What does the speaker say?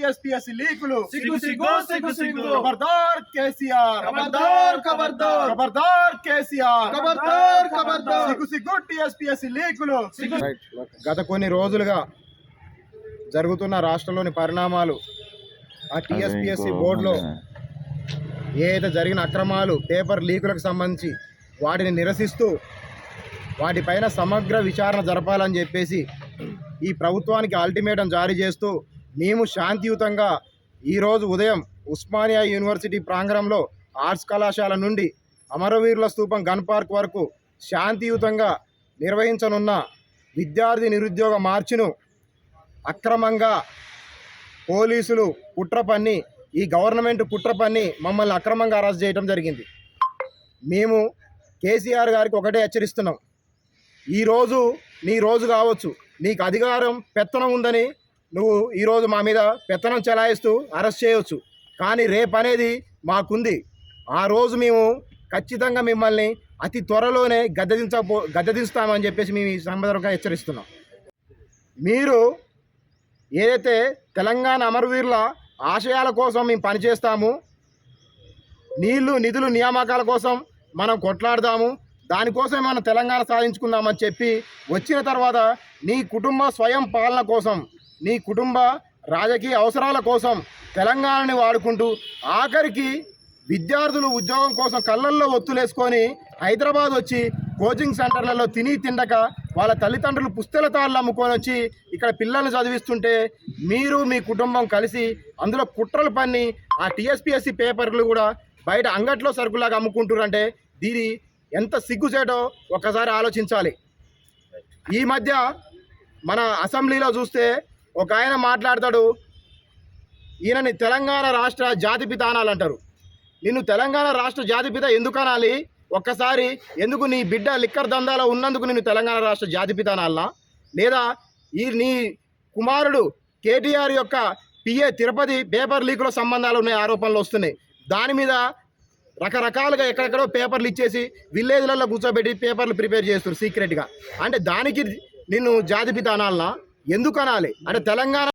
TSPSC లీకులు. సిగ్గు సిగ్గు సిగ్గు సిగ్గు ఖబర్దార్ కేసీఆర్. ఖబర్దార్ ఖబర్దార్ ఖబర్దార్ కేసీఆర్. ఖబర్దార్ ఖబర్దార్ సిగ్గు సిగ్గు టీఎస్పీఎస్సీ లీకులు. గత కొన్ని రోజులుగా జరుగుతున్న రాష్ట్రంలోని పరిణామాలు ఆ టీఎస్పీఎస్సీ బోర్డులో ఏదైతే జరిగిన అక్రమాలు పేపర్ లీకులకు సంబంధించి వాటిని నిరసిస్తూ వాటిపైన సమగ్ర విచారణ జరపాలని చెప్పేసి ఈ ప్రభుత్వానికి అల్టిమేటం జారీ చేస్తూ మేము శాంతియుతంగా ఈరోజు ఉదయం ఉస్మానియా యూనివర్సిటీ ప్రాంగణంలో ఆర్ట్స్ కళాశాల నుండి అమరవీరుల స్థూపం గన్ పార్క్ వరకు శాంతియుతంగా నిర్వహించనున్న విద్యార్థి నిరుద్యోగ మార్చును అక్రమంగా పోలీసులు కుట్ర పన్ని ఈ గవర్నమెంట్ కుట్ర పన్ని మమ్మల్ని అక్రమంగా అరెస్ట్ చేయడం జరిగింది. మేము కేసీఆర్ గారికి ఒకటే హెచ్చరిస్తున్నాం. ఈరోజు నీ రోజు కావచ్చు. నీకు అధికారం పెత్తనం ఉందని నువ్వు ఈరోజు మా మీద పెత్తనం చెలాయిస్తూ అరెస్ట్ చేయవచ్చు కానీ రేపు అనేది మాకుంది. ఆ రోజు మేము ఖచ్చితంగా మిమ్మల్ని అతి త్వరలోనే గద్దదించబో గద్దదించుతామని చెప్పేసి మేము ఈ సందర్భంగా హెచ్చరిస్తున్నాం. మీరు ఏదైతే తెలంగాణ అమరవీరుల ఆశయాల కోసం మేము పనిచేస్తాము నీళ్ళు నిధులు నియామకాల కోసం మనం కొట్లాడదాము దానికోసం మనం తెలంగాణ సాధించుకుందామని చెప్పి వచ్చిన తర్వాత నీ కుటుంబ స్వయం పాలన కోసం నీ కుటుంబ రాజకీయ అవసరాల కోసం తెలంగాణని వాడుకుంటూ ఆఖరికి విద్యార్థులు ఉద్యోగం కోసం కళ్ళల్లో ఒత్తులేసుకొని హైదరాబాద్ వచ్చి కోచింగ్ సెంటర్లలో తిని తిండక వాళ్ళ తల్లిదండ్రులు పుస్తల తాళ్ళు అమ్ముకొని వచ్చి ఇక్కడ పిల్లల్ని చదివిస్తుంటే మీరు మీ కుటుంబం కలిసి అందులో కుట్రలు పన్ని ఆ టీఎస్పీఎస్సీ పేపర్లు కూడా బయట అంగట్లో సరుకులాగా అమ్ముకుంటారంటే దీని ఎంత సిగ్గుచేటో ఒక్కసారి ఆలోచించాలి. ఈ మధ్య మన అసెంబ్లీలో చూస్తే ఒక ఆయన మాట్లాడతాడు ఈయనని తెలంగాణ రాష్ట్ర జాతిపిత అనాలి అంటారు నిన్ను తెలంగాణ రాష్ట్ర జాతిపిత ఎందుకు అనాలి? ఒక్కసారి ఎందుకు నీ బిడ్డ లిక్కర్ దందాలో ఉన్నందుకు నిన్ను తెలంగాణ రాష్ట్ర జాతిపిత అనాలనా? లేదా ఈ నీ కుమారుడు కేటీఆర్ యొక్క పిఏ తిరుపతి పేపర్ లీక్లో సంబంధాలు ఉన్నాయి ఆరోపణలు వస్తున్నాయి. దాని మీద రకరకాలుగా ఎక్కడెక్కడో పేపర్లు ఇచ్చేసి విలేజ్లలో కూర్చోబెట్టి పేపర్లు ప్రిపేర్ చేస్తారు సీక్రెట్గా. అంటే దానికి నిన్ను జాతిపిత అనాలనా? ఎందుకు అనాలి అంటే తెలంగాణ